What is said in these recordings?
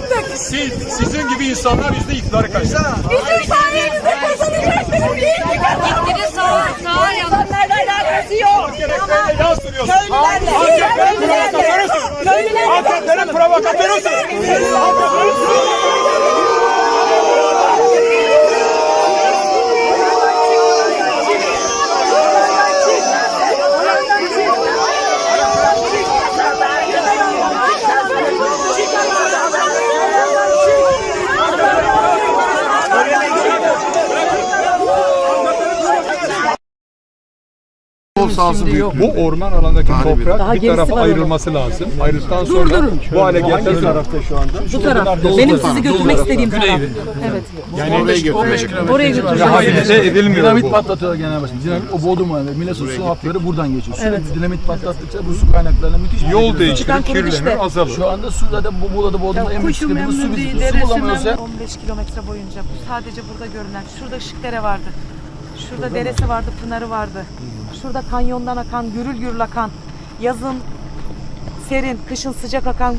kazanacaktık. Siz, sizin gibi insanlar bizde iktidarı kaçırdı. Bizim sayenizde mi Gittiniz sağa sağa yapın. Kazanlarla alakası yok. Gereklerine yağ sürüyorsunuz. Köylülerle. Anketlerin provokatörüsün. Köylülerle. Futbol sahası büyük. Bu orman alanındaki toprak Daha bir gerisi tarafa var ayrılması lazım. Ayrıldıktan sonra bu hale getirilmesi tarafta şu anda? Bu taraf. Benim sizi götürmek istediğim taraf. Evet. Oraya götürecek. Oraya götüreceğim. rehabilite edilmiyor Dinamit bu. patlatıyorlar genel başkanım. Dinamit o Bodrum halinde. Milesus su hapları buradan geçiyor. Evet. dinamit patlattıkça bu su kaynaklarına müthiş bir Yol Çıkan kuru kirlenir, azalır. Şu anda su zaten bu Muğla'da Bodrum'da en büyük sıkıntımız su bitti. Su bulamıyoruz ya. 15 kilometre boyunca bu sadece burada görünen. Şurada Işıkdere vardı. Şurada deresi vardı, pınarı vardı. Şurada kanyondan akan, gürül gürül akan, yazın serin, kışın sıcak akan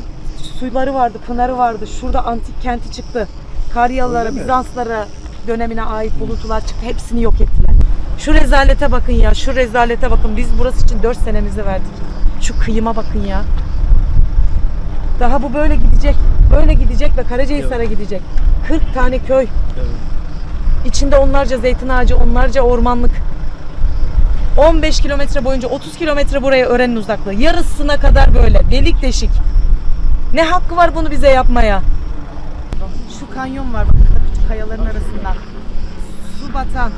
suyları vardı, pınarı vardı. Şurada antik kenti çıktı. Karyalılara, Bizanslara dönemine ait buluntular çıktı. Hepsini yok ettiler. Şu rezalete bakın ya, şu rezalete bakın. Biz burası için 4 senemizi verdik. Şu kıyıma bakın ya. Daha bu böyle gidecek. Böyle gidecek ve Karacahisar'a gidecek. 40 tane köy. İçinde onlarca zeytin ağacı, onlarca ormanlık. 15 kilometre boyunca 30 kilometre buraya öğrenin uzaklığı. Yarısına kadar böyle delik deşik. Ne hakkı var bunu bize yapmaya? Şu kanyon var bakın küçük kayaların arasında. Su batan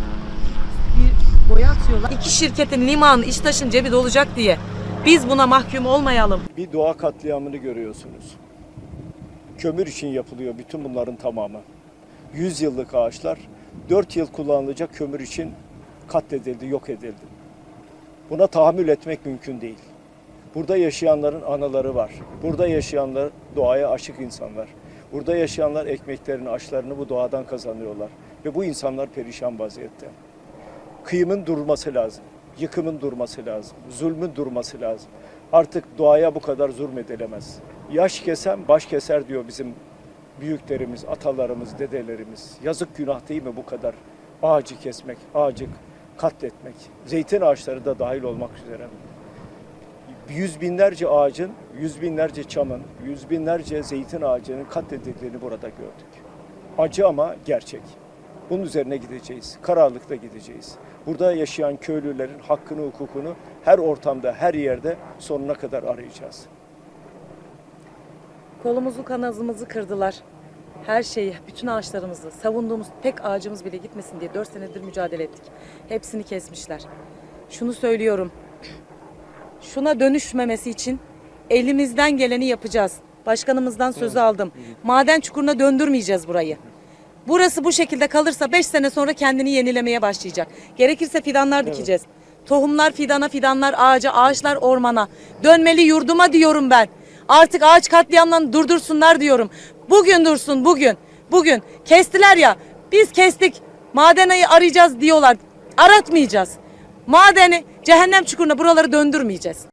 bir boya atıyorlar. İki şirketin liman, İştaş'ın cebi dolacak diye. Biz buna mahkum olmayalım. bir doğa katliamını görüyorsunuz. Kömür için yapılıyor bütün bunların tamamı. 100 yıllık ağaçlar 4 yıl kullanılacak kömür için katledildi, yok edildi. Buna tahammül etmek mümkün değil. Burada yaşayanların anaları var. Burada yaşayanlar doğaya aşık insanlar. Burada yaşayanlar ekmeklerini, aşlarını bu doğadan kazanıyorlar. Ve bu insanlar perişan vaziyette. Kıyımın durması lazım. Yıkımın durması lazım. Zulmün durması lazım. Artık doğaya bu kadar zulmedilemez. Yaş kesen baş keser diyor bizim büyüklerimiz, atalarımız, dedelerimiz. Yazık günah değil mi bu kadar ağacı kesmek, ağacı katletmek. Zeytin ağaçları da dahil olmak üzere. Yüz binlerce ağacın, yüz binlerce çamın, yüz binlerce zeytin ağacının katledildiğini burada gördük. Acı ama gerçek. Bunun üzerine gideceğiz. Kararlılıkta gideceğiz. Burada yaşayan köylülerin hakkını, hukukunu her ortamda, her yerde sonuna kadar arayacağız. Kolumuzu kanadımızı kırdılar. Her şeyi, bütün ağaçlarımızı, savunduğumuz tek ağacımız bile gitmesin diye 4 senedir mücadele ettik. Hepsini kesmişler. Şunu söylüyorum. Şuna dönüşmemesi için elimizden geleni yapacağız. Başkanımızdan sözü aldım. Maden çukuruna döndürmeyeceğiz burayı. Burası bu şekilde kalırsa 5 sene sonra kendini yenilemeye başlayacak. Gerekirse fidanlar dikeceğiz. Tohumlar fidana, fidanlar ağaca, ağaçlar ormana. Dönmeli yurduma diyorum ben. Artık ağaç katliamlarını durdursunlar diyorum. Bugün dursun bugün. Bugün kestiler ya. Biz kestik. Madenayı arayacağız diyorlar. Aratmayacağız. Madeni cehennem çukuruna buraları döndürmeyeceğiz.